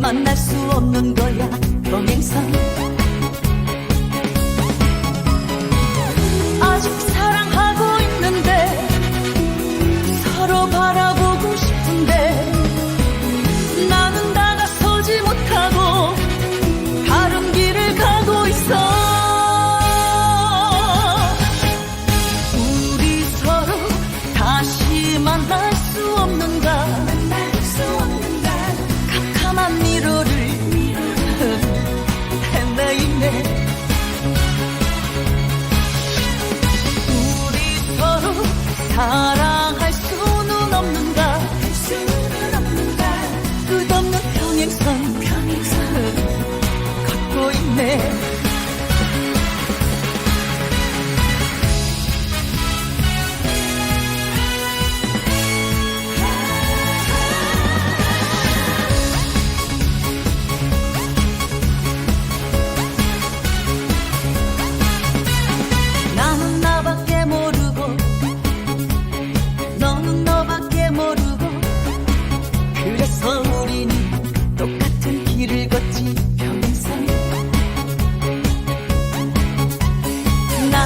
만날 수 없는 거야. 평행선 hara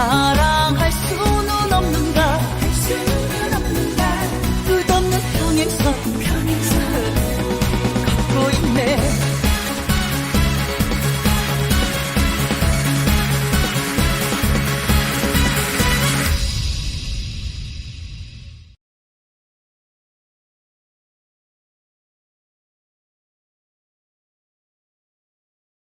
heart.